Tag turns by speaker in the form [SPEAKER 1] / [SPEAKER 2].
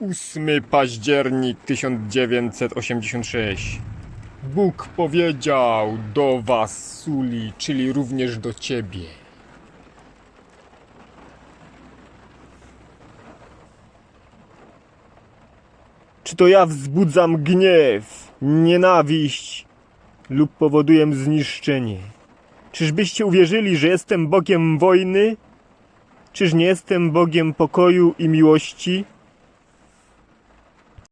[SPEAKER 1] 8 październik 1986. Bóg powiedział do was, Suli, czyli również do ciebie. Czy to ja wzbudzam gniew, nienawiść lub powoduję zniszczenie? Czyżbyście uwierzyli, że jestem Bogiem wojny? Czyż nie jestem Bogiem pokoju i miłości?